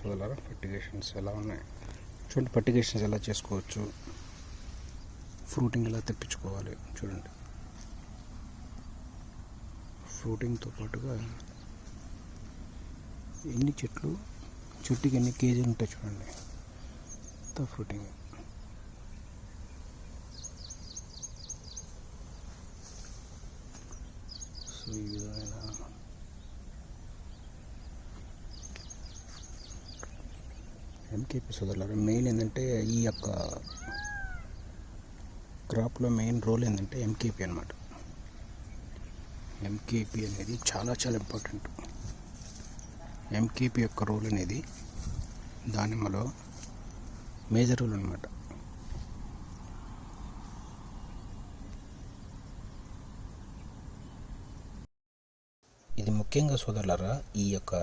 చూడండి సోదరులారా ఫర్టిగేషన్స్ ఎలా ఉన్నాయి? చూడండి ఫర్టిగేషన్స్ ఎలా చేసుకోవచ్చు? ఫ్రూటింగ్ ఎలా తెప్పించుకోవాలి? చూడండి. ఫ్రూటింగ్తో పాటుగా ఎన్ని చెట్లు చెట్టుకి ఎన్ని కేజీలు ఉంటాయి చూడండి. అంతా ఫ్రూటింగ్. సో ఈ విధమైన ఎంకేపీ సోదరులారా మెయిన్ ఏంటంటే ఈ యొక్క క్రాప్లో మెయిన్ రోల్ ఏంటంటే ఎంకేపీ అనమాట ఎంకేపీ అనేది చాలా చాలా ఇంపార్టెంట్ ఎంకేపీ యొక్క రోల్ అనేది దానిమ్మలో మేజర్ రోల్ అనమాట ఇది ముఖ్యంగా సోదరులారా ఈ యొక్క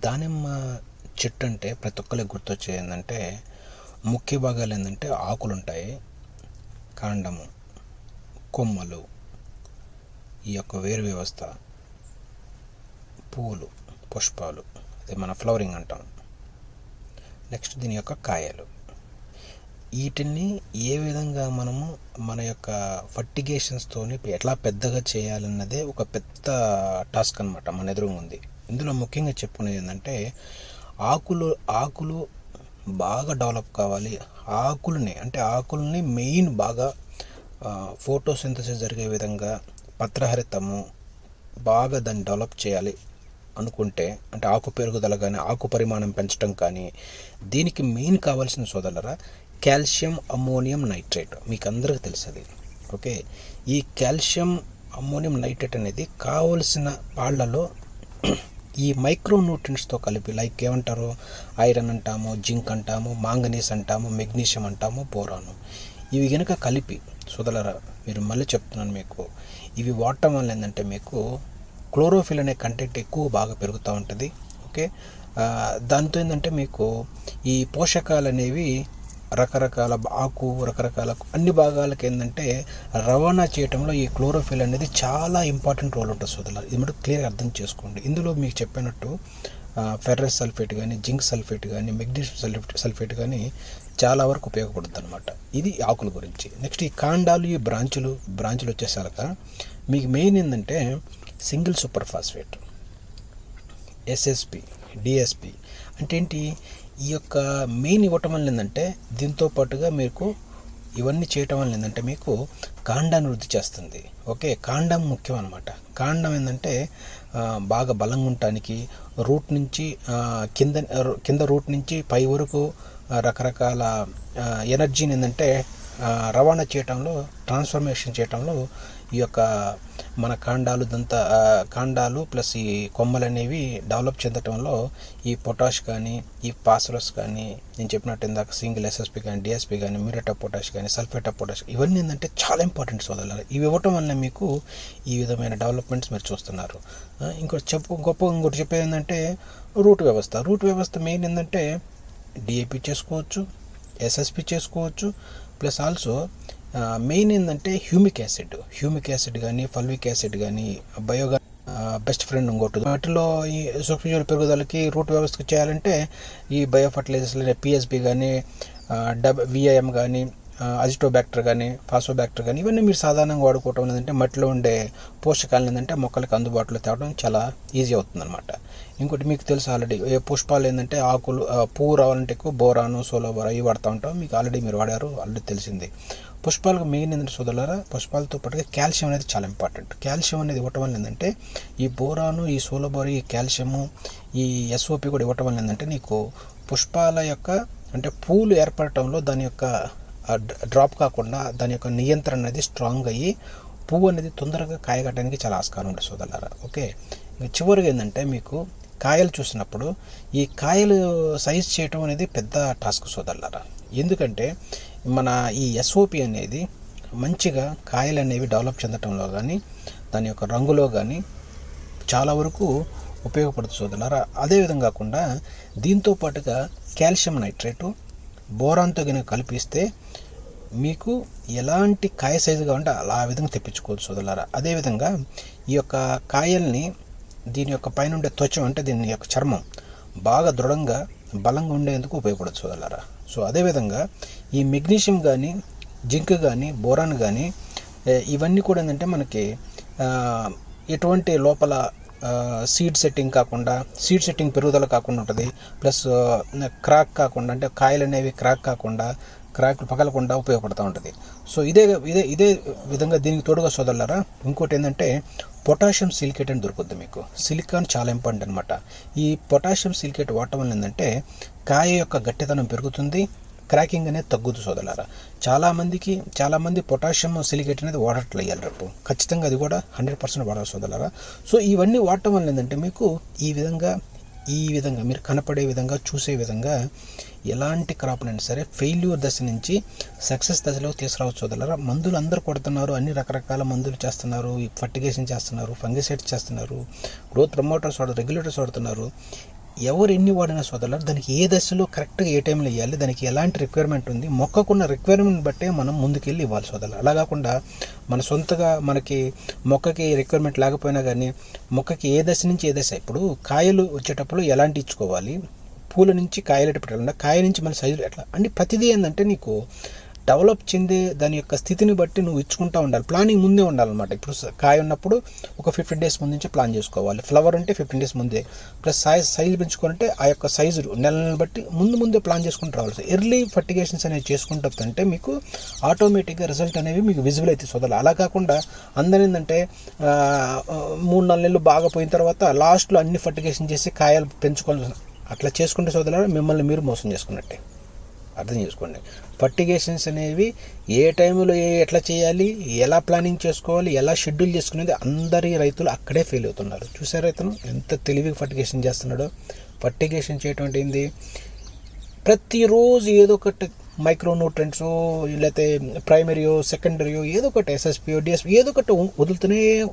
దానిమ్మ చెట్టు అంటే ప్రతి ఒక్కరికి గుర్తొచ్చే ఏంటంటే ముఖ్య భాగాలు ఏంటంటే ఆకులు ఉంటాయి కాండము కొమ్మలు ఈ యొక్క వేరు వ్యవస్థ పూలు పుష్పాలు అదే మన ఫ్లవరింగ్ అంటాం. నెక్స్ట్ దీని యొక్క కాయలు. వీటిని ఏ విధంగా మనము మన యొక్క ఫర్టిగేషన్స్తోని ఎట్లా పెద్దగా చేయాలన్నదే ఒక పెద్ద టాస్క్ అనమాట మన ఎదురుగా ఉంది ఇందులో ముఖ్యంగా చెప్పుకునేది ఏంటంటే ఆకులు ఆకులు బాగా డెవలప్ కావాలి. ఆకుల్ని అంటే ఆకుల్ని మెయిన్ బాగా ఫోటోసింథసిస్ జరిగే విధంగా పత్రహరితము బాగా దాన్ని డెవలప్ చేయాలి అనుకుంటే అంటే ఆకు పెరుగుదల కానీ ఆకు పరిమాణం పెంచడం కానీ దీనికి మెయిన్ కావాల్సిన సోదరులరా కాల్షియం అమ్మోనియం నైట్రేట్. మీకు అందరికీ తెలుసు ఓకే? ఈ కాల్షియం అమ్మోనియం నైట్రేట్ అనేది కావలసిన పాళ్ళలో ఈ మైక్రో న్యూట్రియంట్స్తో కలిపి లైక్ ఏమంటారు? ఐరన్ అంటాము జింక్ అంటాము మాంగనీస్ అంటాము మెగ్నీషియం అంటాము బోరాను. ఇవి కనుక కలిపి సుదలరా మీరు మళ్ళీ చెప్తున్నాను మీకు ఇవి వాడటం వల్ల ఏంటంటే మీకు క్లోరోఫిల్ అనే కంటెంట్ ఎక్కువ బాగా పెరుగుతూ ఉంటుంది ఓకే? దాంతో ఏంటంటే మీకు ఈ పోషకాలు అనేవి రకరకాల ఆకు రకరకాల అన్ని భాగాలకు ఏంటంటే రవాణా చేయటంలో ఈ క్లోరోఫిల్ అనేది చాలా ఇంపార్టెంట్ రోల్ ఉంటుంది సోదరులు ఇది మటు క్లియర్గా అర్థం చేసుకోండి. ఇందులో మీకు చెప్పినట్టు ఫెర్రస్ సల్ఫేట్ కానీ జింక్ సల్ఫేట్ కానీ మెగ్నీషియం సల్ఫేట్ సల్ఫేట్ కానీ చాలా వరకు ఉపయోగపడుతుంది అనమాట ఇది ఆకుల గురించి. నెక్స్ట్ ఈ కాండాలు ఈ బ్రాంచులు బ్రాంచులు వచ్చేసరికి మీకు మెయిన్ ఏంటంటే single super phosphate SSP DSP అంటే ఏంటి? ఈ యొక్క మెయిన్ ఇవ్వటం వల్ల ఏంటంటే దీంతో పాటుగా మీకు ఇవన్నీ చేయటం వల్ల ఏంటంటే మీకు కాండాన్ని వృద్ధి చేస్తుంది. ఓకే? కాండం ముఖ్యం అనమాట కాండం ఏంటంటే బాగా బలంగా ఉండటానికి రూట్ నుంచి కింద కింద రూట్ నుంచి పై వరకు రకరకాల ఎనర్జీని ఏంటంటే రవాణా చేయటంలో ట్రాన్స్ఫర్మేషన్ చేయటంలో ఈ యొక్క మన కాండాలు దంత కాండాలు ప్లస్ ఈ కొమ్మలు అనేవి డెవలప్ చెందటంలో ఈ పొటాష్ కానీ ఈ పాసరస్ కానీ నేను చెప్పినట్టు ఇందాక సింగిల్ ఎస్ఎస్పి కానీ డిఎస్పి కానీ మిరటా పొటాష్ కానీ సల్ఫేటా పొటాష్ ఇవన్నీ ఏంటంటే చాలా ఇంపార్టెంట్ సోదరులు ఇవి ఇవ్వటం వల్ల మీకు ఈ విధమైన డెవలప్మెంట్స్ మీరు చూస్తున్నారు. ఇంకోటి చెప్పు గొప్ప ఇంకోటి చెప్పేది ఏంటంటే రూట్ వ్యవస్థ. రూట్ వ్యవస్థ మెయిన్ ఏంటంటే డిఏపి చేసుకోవచ్చు ఎస్ఎస్పి చేసుకోవచ్చు ప్లస్ ఆల్సో మెయిన్ ఏంటంటే హ్యూమిక్ యాసిడ్ హ్యూమిక్ యాసిడ్ కానీ ఫల్విక్ యాసిడ్ కానీ బయోగా బెస్ట్ ఫ్రెండ్ ఇంకోటి వాటిలో ఈ సూక్ష్మజీవుల పెరుగుదలకి రూట్ వ్యవస్థకు చేయాలంటే ఈ బయో ఫర్టిలైజర్స్ పిఎస్బి కానీ డబ్ విఐఎం కానీ అజిటోబ్యాక్టర్ కానీ ఫాసోబ్యాక్టర్ కానీ ఇవన్నీ మీరు సాధారణంగా వాడుకోవటం ఏంటంటే మట్టిలో ఉండే పోషకాలను ఏంటంటే మొక్కలకు అందుబాటులో తేవడం చాలా ఈజీ అవుతుంది అనమాట ఇంకోటి మీకు తెలుసు ఆల్రెడీ ఏ పుష్పాలు ఏంటంటే ఆకులు పువ్వు రావాలంటే ఎక్కువ బోరాను సోలోబోరా ఇవి వాడుతూ ఉంటాం. మీకు ఆల్రెడీ మీరు వాడారు ఆల్రెడీ తెలిసింది. పుష్పాలకు మెయిన్ ఏంటంటే సోదరులారా పుష్పాలతో పాటుగా కాల్షియం అనేది చాలా ఇంపార్టెంట్. కాల్షియం అనేది ఇవ్వటం వల్ల ఏంటంటే ఈ బోరాను ఈ సోలబోరి ఈ కాల్షియము ఈ ఎస్ఓపి కూడా ఇవ్వటం వల్ల ఏంటంటే నీకు పుష్పాల యొక్క అంటే పూలు ఏర్పడటంలో దాని యొక్క డ్రాప్ కాకుండా దాని యొక్క నియంత్రణ అనేది స్ట్రాంగ్ అయ్యి పువ్వు అనేది తొందరగా కాయగట్టడానికి చాలా ఆస్కారం ఉంటుంది సోదరులారా. ఓకే? ఇంకా చివరిగా ఏంటంటే మీకు కాయలు చూసినప్పుడు ఈ కాయలు సైజ్ చేయటం అనేది పెద్ద టాస్క్ సోదరులారా. ఎందుకంటే మన ఈ ఎస్ఓపి అనేది మంచిగా కాయలు అనేవి డెవలప్ చెందటంలో కానీ దాని యొక్క రంగులో కానీ చాలా వరకు ఉపయోగపడుతుంది సోదరులారా. అదేవిధంగా కాకుండా దీంతో పాటుగా కాల్షియం నైట్రేటు బోరాన్తో కనుక కలిపిస్తే మీకు ఎలాంటి కాయ సైజు కావాలంటే అలా ఆ విధంగా తెప్పించుకోవచ్చు సోదరులారా. అదేవిధంగా ఈ యొక్క కాయల్ని దీని యొక్క పైన ఉండే త్వచం అంటే దీని యొక్క చర్మం బాగా దృఢంగా బలంగా ఉండేందుకు ఉపయోగపడచ్చు సోదరులారా. సో అదేవిధంగా ఈ మెగ్నీషియం కానీ జింక్ కానీ బోరాన్ కానీ ఇవన్నీ కూడా ఏంటంటే మనకి ఎటువంటి లోపల సీడ్ సెట్టింగ్ కాకుండా సీడ్ సెట్టింగ్ పెరుగుదల కాకుండా ఉంటుంది. ప్లస్ క్రాక్ కాకుండా అంటే కాయలు అనేవి క్రాక్ కాకుండా క్రాక్ పగలకుండా ఉపయోగపడుతూ ఉంటుంది. సో ఇదే ఇదే ఇదే విధంగా దీనికి తోడుగా సోదరులారా ఇంకోటి ఏంటంటే పొటాషియం సిలికేట్ అని దొరుకుద్ది మీకు. సిలికాన్ చాలా ఇంపార్టెంట్ అనమాట ఈ పొటాషియం సిలికేట్ వాడటం వల్ల ఏంటంటే కాయ యొక్క గట్టితనం పెరుగుతుంది క్రాకింగ్ అనేది తగ్గుతుంది సోదరులారా. చాలామందికి చాలామంది పొటాషియం సిలికేట్ అనేది వాడట్లేదు రేపు. ఖచ్చితంగా అది కూడా హండ్రెడ్ పర్సెంట్ వాడాలి సోదరులారా. సో ఇవన్నీ వాడటం వల్ల ఏంటంటే మీకు ఈ విధంగా ఈ విధంగా మీరు కనపడే విధంగా చూసే విధంగా ఎలాంటి క్రాప్నైనా సరే ఫెయిల్యూర్ దశ నుంచి సక్సెస్ దశలో తీసుకురావచ్చు వదలరా మందులు అందరూ కొడుతున్నారు అన్ని రకరకాల మందులు చేస్తున్నారు ఈ ఫర్టిగేషన్ చేస్తున్నారు ఫంగిసైడ్స్ చేస్తున్నారు గ్రోత్ ప్రమోటర్స్ వాడు రెగ్యులేటర్స్ వాడుతున్నారు. ఎవరు ఎన్ని వాడినా సోదరులు దానికి ఏ దశలో కరెక్ట్గా ఏ టైంలో ఇవ్వాలి దానికి ఎలాంటి రిక్వైర్మెంట్ ఉంది మొక్కకున్న రిక్వైర్మెంట్ బట్టే మనం ముందుకెళ్ళి ఇవ్వాలి సోదరులు అలా కాకుండా మన సొంతగా మనకి మొక్కకి రిక్వైర్మెంట్ లేకపోయినా కానీ మొక్కకి ఏ దశ నుంచి ఏ దశ ఇప్పుడు కాయలు వచ్చేటప్పుడు ఎలాంటి ఇచ్చుకోవాలి పూల నుంచి కాయలు ఎట్లా పెట్టాలి కాయ నుంచి మన సైజులు ఎట్లా అంటే ప్రతిదీ ఏంటంటే నీకు డెవలప్ చెందే దాని యొక్క స్థితిని బట్టి నువ్వు ఇచ్చుకుంటూ ఉండాలి. ప్లానింగ్ ముందే ఉండాలన్నమాట. ఇప్పుడు కాయ ఉన్నప్పుడు ఒక ఫిఫ్టీన్ డేస్ ముందు నుంచి ప్లాన్ చేసుకోవాలి. ఫ్లవర్ అంటే ఫిఫ్టీన్ డేస్ ముందే. ప్లస్ సైజ్ సైజు పెంచుకుంటే ఆ యొక్క సైజు నెలలను బట్టి ముందు ముందే ప్లాన్ చేసుకుంటూ రావాలి ఎర్లీ ఫర్టిగేషన్స్ అనేవి చేసుకుంటూ అంటే మీకు ఆటోమేటిక్గా రిజల్ట్ అనేవి మీకు విజిబుల్ అయితే సోదాలి. అలా కాకుండా అందరం మూడు నాలుగు నెలలు బాగా పోయిన తర్వాత లాస్ట్లో అన్ని ఫర్టిగేషన్ చేసి కాయలు పెంచుకోవాలి అట్లా చేసుకుంటే సోదరులారా మిమ్మల్ని మీరు మోసం చేసుకున్నట్టే. అర్థం చేసుకోండి. పర్టిగేషన్స్ అనేవి ఏ టైంలో ఏ ఎట్లా చేయాలి ఎలా ప్లానింగ్ చేసుకోవాలి ఎలా షెడ్యూల్ చేసుకునేది అందరి రైతులు అక్కడే ఫెయిల్ అవుతున్నారు. చూసారు రైతును ఎంత తెలివిగా ఫర్టిగేషన్ చేస్తున్నాడో. ఫర్టిగేషన్ చేయటం ఏంది? ప్రతిరోజు ఏదో ఒకటి మైక్రో న్యూట్రెంట్స్ లేకపోతే ప్రైమరీయో సెకండరీయో ఏదో ఒకటి ఎస్ఎస్పియో డిఎస్పి ఏదో ఒకటి వదులుతూనే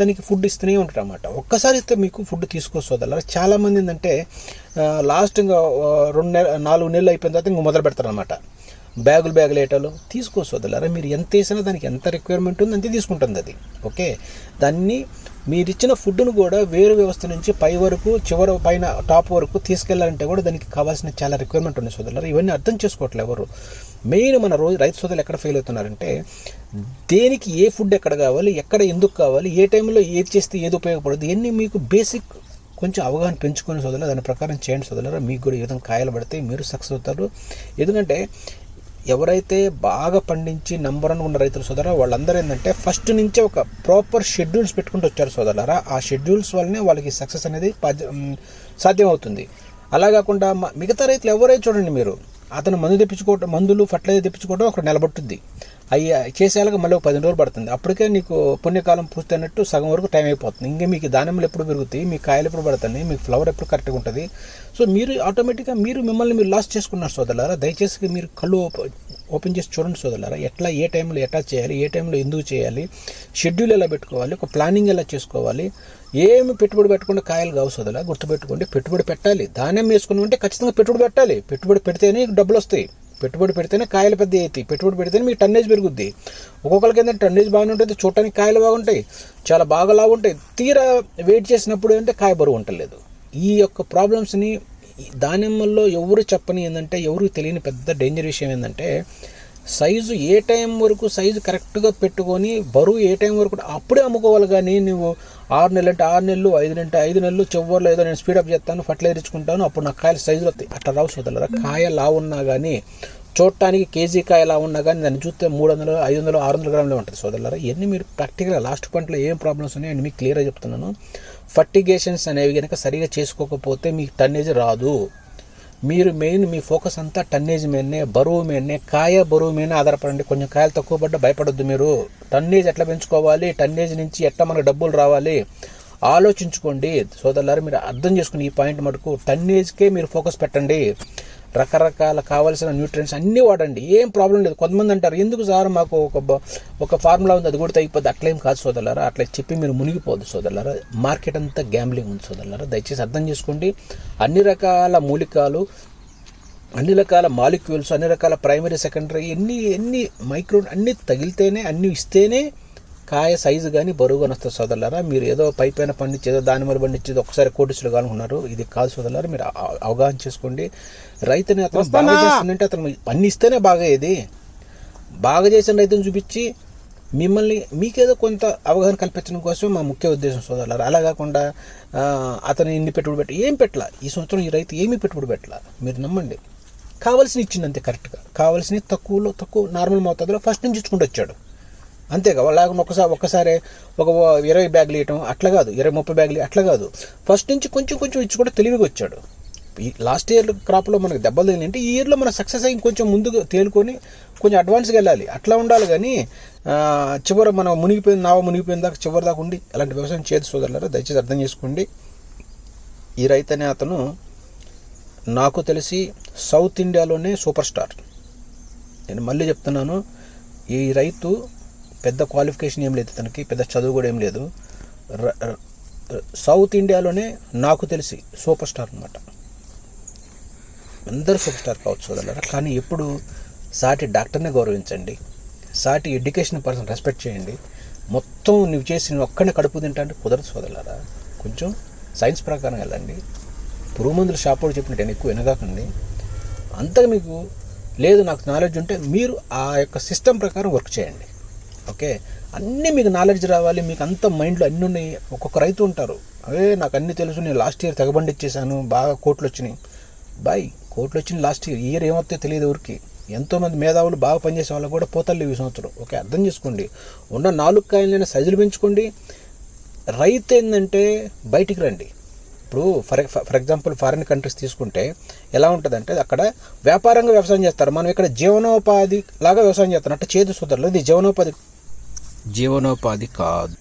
దానికి ఫుడ్ ఇస్తూనే ఉంటారు అనమాట ఒక్కసారి ఇస్తే మీకు ఫుడ్ తీసుకోవద్దు చాలామంది ఏంటంటే లాస్ట్ ఇంకా రెండు నెల నాలుగు నెలలు అయిపోయిన తర్వాత ఇంక మొదలు పెడతారు అనమాట బ్యాగులు బ్యాగులు వేయటాలు వదలరా మీరు ఎంత వేసినా దానికి ఎంత రిక్వైర్మెంట్ ఉంది అంతే తీసుకుంటుంది అది. ఓకే? దాన్ని మీరు ఇచ్చిన ఫుడ్ను కూడా వేరు వ్యవస్థ నుంచి పై వరకు చివరి పైన టాప్ వరకు తీసుకెళ్ళాలంటే కూడా దానికి కావాల్సిన చాలా రిక్వైర్మెంట్ ఉన్నాయి సోదరులు ఇవన్నీ అర్థం చేసుకోవట్లేదు ఎవరు? మెయిన్ మన రోజు రైతు సోదరులు ఎక్కడ ఫెయిల్ అవుతున్నారంటే దేనికి ఏ ఫుడ్ ఎక్కడ కావాలి ఎక్కడ ఎందుకు కావాలి ఏ టైంలో ఏది చేస్తే ఏది ఉపయోగపడదు ఇవన్నీ మీకు బేసిక్ కొంచెం అవగాహన పెంచుకొని సోదరులు దాని ప్రకారం చేయండి సోదరులు మీకు కూడా ఈ విధంగా కాయలు పడితే మీరు సక్సెస్ అవుతారు. ఎందుకంటే ఎవరైతే బాగా పండించి నంబర్ వన్ ఉన్న రైతులు సోదరా వాళ్ళందరూ ఏంటంటే ఫస్ట్ నుంచే ఒక ప్రాపర్ షెడ్యూల్స్ పెట్టుకుంటూ వచ్చారు సోదరులారా. ఆ షెడ్యూల్స్ వల్లనే వాళ్ళకి సక్సెస్ అనేది సాధ్యమవుతుంది. అలా కాకుండా మిగతా రైతులు ఎవరైతే చూడండి మీరు? అతను మందు తెప్పించుకోవటం మందులు ఫర్టిలైజర్ తెప్పించుకోవడం ఒక నిలబడుతుంది. అవి చేసేలాగా మళ్ళీ ఒక పదిహేను రోజులు పడుతుంది. అప్పటికే నీకు పుణ్యకాలం పూర్తయినట్టు సగం వరకు టైం అయిపోతుంది. ఇంకా మీకు దానిమ్మలు ఎప్పుడు పెరుగుతాయి మీ కాయలు ఎప్పుడు పడుతుంది మీకు ఫ్లవర్ ఎప్పుడు కరెక్ట్గా ఉంటుంది. సో మీరు ఆటోమేటిక్గా మీరు మిమ్మల్ని మీరు లాస్ చేసుకున్నారు సోదరులారా. దయచేసి మీరు కళ్ళు ఓపెన్ చేసి చూడండి సోదరులారా. ఎట్లా ఏ టైంలో ఎట్లా చేయాలి ఏ టైంలో ఎందుకు చేయాలి షెడ్యూల్ ఎలా పెట్టుకోవాలి ఒక ప్లానింగ్ ఎలా చేసుకోవాలి ఏమి పెట్టుబడి పెట్టకుండా కాయలు కావు సోదరులా గుర్తుపెట్టుకోండి పెట్టుబడి పెట్టాలి. ధాన్యం వేసుకుని ఉంటే ఖచ్చితంగా పెట్టుబడి పెట్టాలి. పెట్టుబడి పెడితేనే డబ్బులు వస్తాయి పెట్టుబడి పెడితేనే కాయలు పెద్ద అవుతాయి పెట్టుబడి పెడితేనే మీ టన్నేజ్ పెరుగుద్ది. ఒక్కొక్కరికి ఏంటంటే టన్నేజ్ బాగానే ఉంటుంది చూడటానికి కాయలు బాగుంటాయి. చాలా బాగా లాగుంటాయి తీరా వెయిట్ చేసినప్పుడు ఏంటంటే కాయ బరువు ఉండలేదు ఈ యొక్క ప్రాబ్లమ్స్ని దానిమ్మల్లో ఎవరు చెప్పని ఏంటంటే ఎవరు తెలియని పెద్ద డేంజర్ విషయం ఏంటంటే సైజు ఏ టైం వరకు సైజు కరెక్ట్గా పెట్టుకొని బరువు ఏ టైం వరకు అప్పుడే అమ్ముకోవాలి కానీ నువ్వు ఆరు నెలలు అంటే ఆరు నెలలు ఐదు నెలలు అంటే ఐదు నెలలు చివరిలో ఏదో నేను స్పీడప్ చేస్తాను ఫర్టిలైజర్ ఇచ్చుకుంటాను అప్పుడు నాకు కాయలు సైజులు వస్తాయి. అట్లా రావు సోదరులరా. కాయ లా ఉన్నా కానీ చూడటానికి కేజీ కాయ ఎలా ఉన్నా కానీ దాన్ని చూస్తే మూడు వందలు ఐదు వందలు ఆరు వందల గ్రాములు ఉంటుంది సోదరులారా. ఇవన్నీ మీరు ప్రాక్టికల్గా లాస్ట్ పాయింట్లో ఏం ప్రాబ్లమ్స్ ఉన్నాయో అని మీకు క్లియర్గా చెప్తున్నాను. ఫర్టిగేషన్స్ అనేవి కనుక సరిగా చేసుకోకపోతే మీకు టన్నేజ్ రాదు. మీరు మెయిన్ మీ ఫోకస్ అంతా టన్నేజ్ మీదనే బరువు మీదనే కాయ బరువు మీదనే ఆధారపడండి. కొంచెం కాయలు తక్కువ పడ్డ భయపడొద్దు మీరు. టన్నేజ్ ఎట్లా పెంచుకోవాలి? టన్నేజ్ నుంచి ఎట్లా మనకు డబ్బులు రావాలి? ఆలోచించుకోండి. సోదరులారు మీరు అర్థం చేసుకుని ఈ పాయింట్ మటుకు టన్నేజ్కే మీరు ఫోకస్ పెట్టండి. రకరకాల కావాల్సిన న్యూట్రియన్స్ అన్నీ వాడండి. ఏం ప్రాబ్లం లేదు. కొంతమంది అంటారు ఎందుకు సార్ మాకు ఒక ఒక ఫార్ములా ఉంది అది కూడా తగ్గిపోద్ది. అట్లేం కాదు సోదరులారా అట్లా చెప్పి మీరు మునిగిపోద్దు సోదరులారా. మార్కెట్ అంతా గ్యాంబ్లింగ్ ఉంది సోదరులారా. దయచేసి అర్థం చేసుకోండి. అన్ని రకాల మూలికాలు అన్ని రకాల మాలిక్యూల్స్ అన్ని రకాల ప్రైమరీ సెకండరీ ఎన్ని ఎన్ని మైక్రో అన్ని తగిలితేనే అన్ని ఇస్తేనే కాయ సైజు కానీ బరువు కానీ వస్తుంది సోదరులారా మీరు ఏదో పై పైన పండించేదో దాని మీద పండించేది ఒకసారి కోటిసులు కానుకున్నారు ఇది కాదు సోదరులారా మీరు అవ- అవగాహన చేసుకోండి. రైతుని అతను బాగా చేస్తుందంటే అతను ఇస్తేనే బాగా ఇది బాగా చేసిన రైతుని చూపించి మిమ్మల్ని మీకేదో కొంత అవగాహన కల్పించడం కోసం మా ముఖ్య ఉద్దేశం సోదరులారా. అలా కాకుండా అతను ఇన్ని పెట్టుబడి పెట్టి ఏం పెట్టలా? ఈ సంవత్సరం ఈ రైతు ఏమీ పెట్టుబడి పెట్టలా? మీరు నమ్మండి. కావాల్సిన ఇచ్చింది అంతే కరెక్ట్గా. కావాల్సిన తక్కువలో తక్కువ నార్మల్ మోతాదులో ఫస్ట్ నుంచి ఇచ్చుకుంటూ వచ్చాడు. అంతేగా లేకుండా ఒకసారి ఒక్కసారి ఒక ఇరవై బ్యాగులు ఇవ్వటం అట్లా కాదు ఇరవై ముప్పై బ్యాగులు అట్లా కాదు. ఫస్ట్ నుంచి కొంచెం కొంచెం ఇచ్చి కూడా తెలివిగా వచ్చాడు. ఈ లాస్ట్ ఇయర్ క్రాప్లో మనకు దెబ్బలు తగిలింటే ఈ ఇయర్లో మన సక్సెస్ అయ్యి కొంచెం ముందుకు తేలుకొని కొంచెం అడ్వాన్స్గా వెళ్ళాలి. అట్లా ఉండాలి కానీ చివరి మనం మునిగిపోయిన నావ మునిగిపోయిన దాకా చివరి దాకా ఉండి అలాంటి వ్యవసాయం చేతి సోదరులారా దయచేసి అర్థం చేసుకోండి. ఈ రైతు అనే అతను నాకు తెలిసి సౌత్ ఇండియాలోనే సూపర్ స్టార్. నేను మళ్ళీ చెప్తున్నాను ఈ రైతు పెద్ద క్వాలిఫికేషన్ ఏం లేదు తనకి పెద్ద చదువు కూడా ఏం లేదు. సౌత్ ఇండియాలోనే నాకు తెలిసి సూపర్ స్టార్ అనమాట అందరూ సూపర్ స్టార్ కావచ్చు సోదరులారా కానీ ఎప్పుడు సాటి డాక్టర్ని గౌరవించండి సాటి ఎడ్యుకేషన్ పర్సన్ రెస్పెక్ట్ చేయండి. మొత్తం నువ్వు చేసి నువ్వు ఒక్కడే కడుపు తింటా అంటే కుదరదు సోదరులారా. కొంచెం సైన్స్ ప్రకారం వెళ్ళండి. పురుగు మందుల షాప్ కూడా చెప్పినట్టు నేను ఎక్కువ వినగాకండి. అంతగా మీకు లేదు నాకు నాలెడ్జ్ ఉంటే మీరు ఆ యొక్క సిస్టమ్ ప్రకారం వర్క్ చేయండి. ఓకే? అన్నీ మీకు నాలెడ్జ్ రావాలి మీకు అంత మైండ్లో అన్నీ ఉన్నాయి. ఒక్కొక్క రైతు ఉంటారు. అదే నాకు అన్నీ తెలుసు నేను లాస్ట్ ఇయర్ తెగబండి ఇచ్చేసాను బాగా కోట్లు వచ్చినాయి. బాయ్ కోట్లు వచ్చినాయి లాస్ట్ ఇయర్ ఇయర్ ఏమవుతాయో తెలియదు ఊరికి ఎంతోమంది మేధావులు బాగా పనిచేసే వాళ్ళకి కూడా పోతలు ఈ సంవత్సరం. ఓకే అర్థం చేసుకోండి. ఉన్న నాలుగు కాయలైన సైజులు పెంచుకోండి. రైతు ఏంటంటే బయటికి రండి. ఇప్పుడు for for example foreign countries తీసుకుంటే ఎలా ఉంటుందంటే అక్కడ వ్యాపారంగా వ్యవసాయం చేస్తారు. మనం ఇక్కడ జీవనోపాధి లాగా వ్యవసాయం చేస్తాం అంటే చేతి సోదరులు ఇది జీవనోపాధి జీవనోపాధి కాదు.